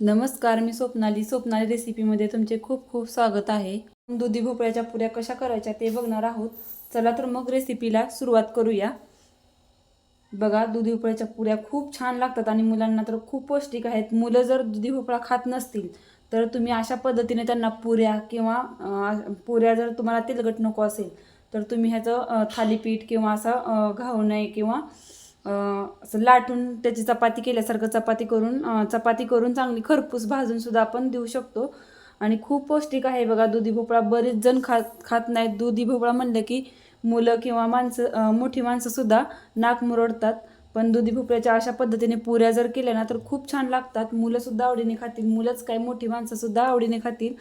नमस्कार मी स्वप्नाली. स्वप्नाली रेसिपीमध्ये तुमचे खूप खूप स्वागत आहे. दुधी भोपळ्याच्या पुऱ्या कशा करायच्या ते बघणार आहोत. चला तर मग रेसिपीला सुरुवात करूया. बघा दुधी भोपळ्याच्या पुऱ्या खूप छान लागतात आणि मुलांना तर खूप पौष्टिक आहेत. मुलं जर दुधी भोपळा खात नसतील तर तुम्ही अशा पद्धतीने त्यांना पुऱ्या किंवा पुऱ्या जर तुम्हाला तेलकट नको असेल तर तुम्ही ह्याचं थालीपीठ किंवा असं घावणे किंवा असं लाटून त्याची चपाती केल्यासारखं चपाती करून चपाती करून चांगली खरपूस भाजून सुद्धा आपण देऊ शकतो. आणि खूप पौष्टिक आहे बघा दुधी भोपळा. बरेच जण खात खात नाहीत. दुधी भोपळा म्हणलं की मुलं किंवा माणसं मोठी माणसंसुद्धा नाक मुरडतात. पण दुधी भोपळ्याच्या अशा पद्धतीने पुऱ्या जर केल्या ना तर खूप छान लागतात. मुलंसुद्धा आवडीने खातील. मुलंच काय मोठी माणसंसुद्धा आवडीने खातील.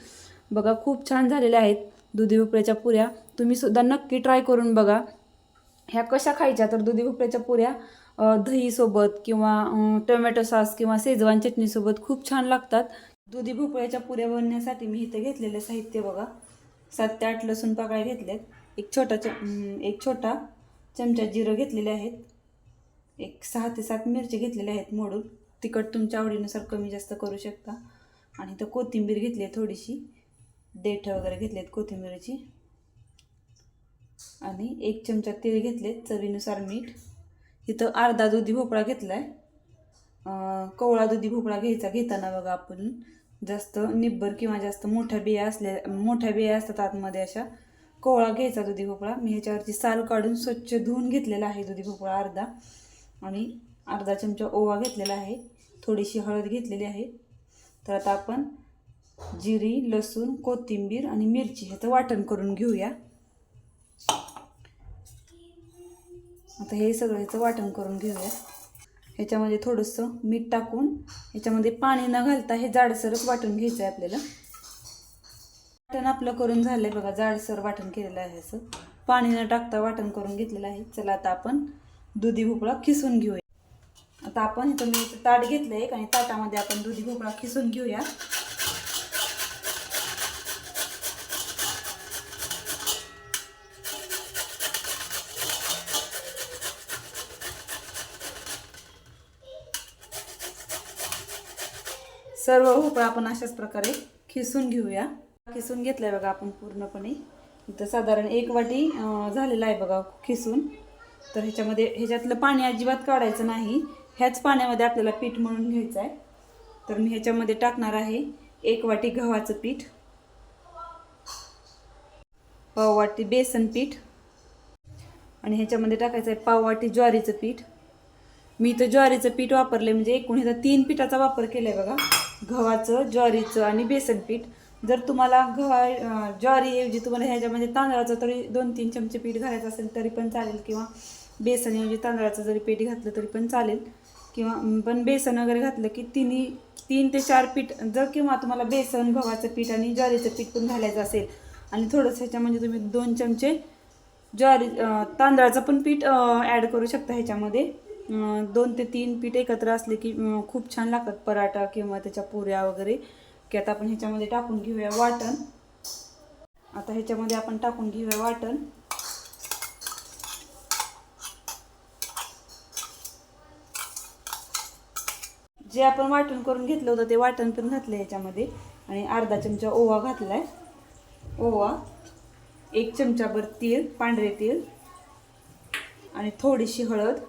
बघा खूप छान झालेल्या आहेत दुधी भोपळ्याच्या पुऱ्या. तुम्ही सुद्धा नक्की ट्राय करून बघा. ह्या कशा खायच्या? तर दुधी भोपळ्याच्या पुऱ्या दहीसोबत किंवा टोमॅटो सॉस किंवा शेजवान चटणीसोबत खूप छान लागतात. दुधी भोपळ्याच्या पुऱ्या बनण्यासाठी मी इथे घेतलेले साहित्य बघा. सात ते आठ लसूण पाकळ्या घेतल्यात. एक छोटा च एक छोटा चमचा जिरं घेतलेले आहेत. एक सहा ते सात मिरची घेतलेल्या आहेत मोडून. तिखट तुमच्या आवडीनुसार कमी जास्त करू शकता. आणि इथं कोथिंबीर घेतली आहे थोडीशी. देठं वगैरे घेतली आहेत कोथिंबीरची. आणि एक चमचा तेल घेतले चवीनुसार मीठ. इथं अर्धा दुधी भोपळा घेतला आहे कवळा दुधी भोपळा घ्यायचा घेताना बघा आपण. जास्त निब्बर किंवा जास्त मोठ्या बिया असल्या मोठ्या बिया असतात आतमध्ये अशा. कोवळा घ्यायचा दुधी भोपळा. मी ह्याच्यावरची साल काढून स्वच्छ धुवून घेतलेला आहे दुधी भोपळा अर्धा. आणि अर्धा चमचा ओवा घेतलेला आहे. थोडीशी हळद घेतलेली आहे. तर आता आपण जिरी लसूण कोथिंबीर आणि मिरची ह्याचं वाटण करून घेऊया. आता हे सगळं वाटण करून घेऊया. ह्याच्यामध्ये थोडंसं मीठ टाकून ह्याच्यामध्ये पाणी न घालता हे जाडसरच वाटून घ्यायचं आहे आपल्याला. वाटण आपलं करून झालं आहे बघा जाडसर वाटण केलेलं आहे असं. पाणी न टाकता वाटण करून घेतलेलं आहे. चला आता आपण दुधी भोपळा खिसून घेऊया. आता आपण इथं मी ताट घेतलं आहे आणि ताटामध्ये आपण दुधी भोपळा खिसून घेऊया. सर्व भोपळा आपण अशाच प्रकारे खिसून घेऊया. खिसून घेतलाय बघा आपण पूर्णपणे. इथं साधारण एक वाटी झालेला आहे बघा खिसून. तर ह्याच्यामध्ये ह्याच्यातलं पाणी अजिबात काढायचं नाही. ह्याच पाण्यामध्ये आपल्याला पीठ मळून घ्यायचं आहे तर मी ह्याच्यामध्ये टाकणार आहे एक वाटी गव्हाचं पीठ. पाव वाटी बेसन पीठ. आणि ह्याच्यामध्ये टाकायचं आहे पाव वाटी ज्वारीचं पीठ. मी इथं ज्वारीचं पीठ वापरले म्हणजे एकूण ह्याचा तीन पिठाचा वापर केला आहे बघा. गव्हाचं ज्वारीचं आणि बेसन पीठ. जर तुम्हाला गव्हा ज्वारीऐवजी तुम्हाला ह्याच्यामध्ये तांदळाचं तरी दोन तीन चमचे पीठ घालायचं असेल तरी पण चालेल किंवा बेसनऐवजी तांदळाचं जरी पीठ घातलं तरी पण चालेल. किंवा पण बेसन वगैरे घातलं की तिन्ही तीन ते चार पीठ जर किंवा तुम्हाला बेसन गव्हाचं पीठ आणि ज्वारीचं पीठ पण घालायचं असेल आणि थोडंसं ह्याच्यामध्ये तुम्ही दोन चमचे ज्वारी तांदळाचं पण पीठ ॲड करू शकता ह्याच्यामध्ये. दोन ते तीन पीठ एकत्र असले की खूप छान लागतात पराठा किंवा त्याच्या पुऱ्या वगैरे. की आता आपण ह्याच्यामध्ये टाकून घेऊया वाटण. आता ह्याच्यामध्ये आपण टाकून घेऊया वाटण. जे आपण वाटण करून घेतलं होतं ते वाटण पण घातलं ह्याच्यामध्ये. आणि अर्धा चमचा ओवा घातलाय. ओवा एक चमचाभर तीळ पांढरे तीळ. आणि थोडीशी हळद.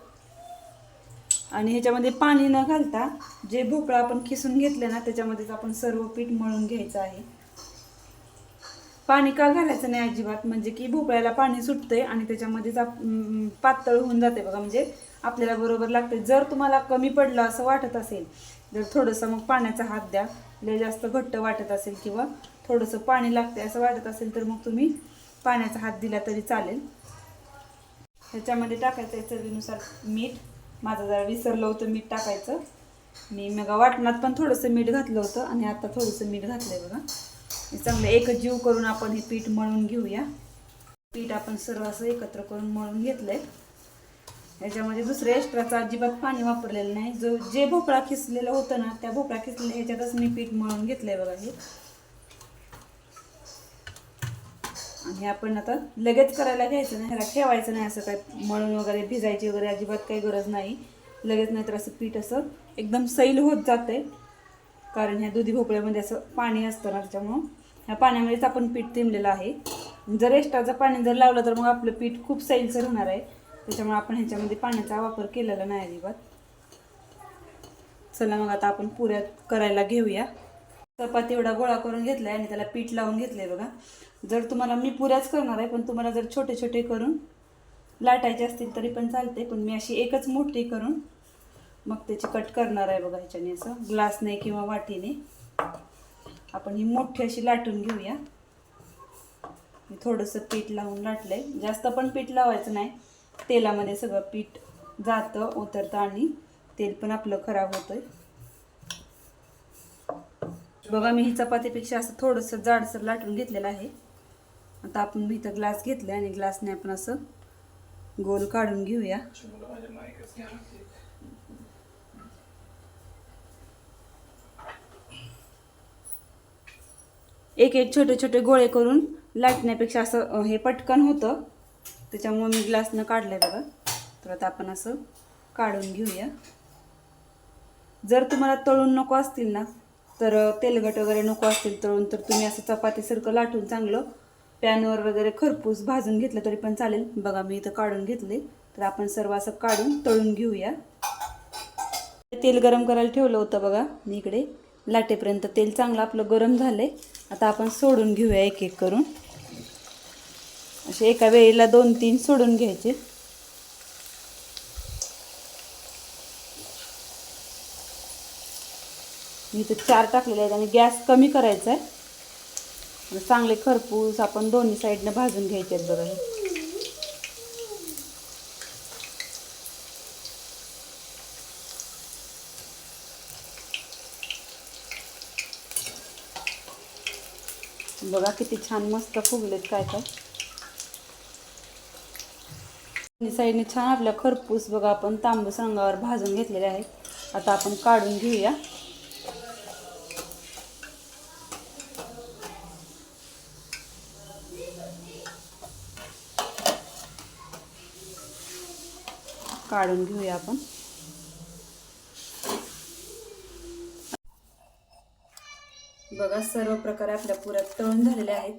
आणि ह्याच्यामध्ये पाणी न घालता जे भोपळा आपण खिसून घेतले ना त्याच्यामध्येच आपण सर्व पीठ मळून घ्यायचं आहे. पाणी का घालायचं नाही अजिबात? म्हणजे की भोपळ्याला पाणी सुटतंय आणि त्याच्यामध्येच आप- पातळ होऊन जाते बघा. म्हणजे आपल्याला बरोबर लागते जर तुम्हाला कमी पडलं असं वाटत असेल जर थोडंसं मग पाण्याचा हात द्या. लय जास्त घट्ट वाटत असेल किंवा थोडंसं पाणी लागते असं वाटत असेल तर मग तुम्ही पाण्याचा हात दिला तरी चालेल. ह्याच्यामध्ये टाकायचं आहे चवीनुसार मीठ. माझं जरा विसरलं होतं मीठ टाकायचं. मी मग वाटणात पण थोडंसं मीठ घातलं होतं आणि आता थोडंसं मीठ घातलं आहे बघा चांगलं एक जीव करून आपण हे पीठ मळून घेऊया. पीठ आपण सर्व असं एकत्र करून मळून घेतलं आहे ह्याच्यामध्ये दुसऱ्या एक्स्ट्राचं अजिबात पाणी वापरलेलं नाही. जो जे भोपळा खिसलेलं होतं ना त्या भोपळा खिसलेल्या ह्याच्यातच मी पीठ मळून घेतलं आहे बघा हे. आणि आपण आता लगेच करायला घ्यायचं नाही ह्याला ठेवायचं नाही असं काय मळून वगैरे भिजायची वगैरे अजिबात काही गरज नाही. लगेच नाहीतर असं पीठ असं एकदम सैल होत जाते कारण ह्या दुधी भोपळ्यामध्ये असं पाणी असतं ना त्याच्यामुळं. ह्या पाण्यामध्येच आपण पीठ तिंबलेलं आहे. जर एक्स्ट्राचं पाणी जर लावलं तर मग आपलं पीठ खूप सैलसर होणार आहे. त्याच्यामुळे आपण ह्याच्यामध्ये पाण्याचा वापर केलेला नाही अजिबात. चला मग आता आपण पुऱ्या करायला घेऊया. चपाती एवढा गोळा करून घेतलाय आणि त्याला पीठ लावून घेतलं आहे बघा. जर तुम्हाला मी पुऱ्याच करणार आहे पण तुम्हाला जर छोटे छोटे करून लाटायचे असतील तरी पण चालते पण मी अशी एकच मोठी करून मग त्याची कट करणार आहे बघा ह्याच्याने असं. ग्लासने किंवा वाटीने आपण ही मोठी अशी लाटून घेऊया. मी थोडंसं पीठ लावून लाटलंय. जास्त पण पीठ लावायचं नाही. तेलामध्ये सगळं पीठ जातं उतरतं आणि तेल पण आपलं खराब होतंय. बघा मी ही चपातीपेक्षा असं थोडंसं जाडसर लाटून घेतलेलं आहे. आता आपण मी इथं ग्लास घेतला आणि ग्लासने आपण असं गोल काढून घेऊया. एक एक छोटे छोटे गोळे करून लाटण्यापेक्षा असं हे पटकन होतं. त्याच्यामुळे मी ग्लासनं काढलंय बघा. तर आता आपण असं काढून घेऊया. जर तुम्हाला तळून नको असतील ना तर तेलगट तेलकट वगैरे नको असतील तळून तर तुम्ही असं चपातीसारखं लाटून चांगलं पॅनवर वगैरे खरपूस भाजून घेतलं तरी पण चालेल. बघा मी इथं काढून घेतले तर आपण सर्व असं काढून तळून घेऊया. तेल गरम करायला ठेवलं होतं बघा मी इकडे. लाटेपर्यंत तेल चांगलं आपलं गरम झालं आहे आता आपण सोडून घेऊया एक एक करून. असे एका वेळेला दोन तीन सोडून घ्यायचे. मी इथं चार टाकलेले आहेत आणि गॅस कमी करायचा आहे. आणि चांगले खरपूस आपण दोन्ही साईडनं भाजून घ्यायचे आहेत बघा हे. बघा किती छान मस्त फुगलेत काय काय. दोन्ही साईडने छान आपल्या खरपूस बघा आपण तांबूस रंगावर भाजून घेतलेले आहेत. आता आपण काढून घेऊया. काढून घेऊया आपण. बघा सर्व प्रकारे आपल्या पुरात तळून झालेले आहेत.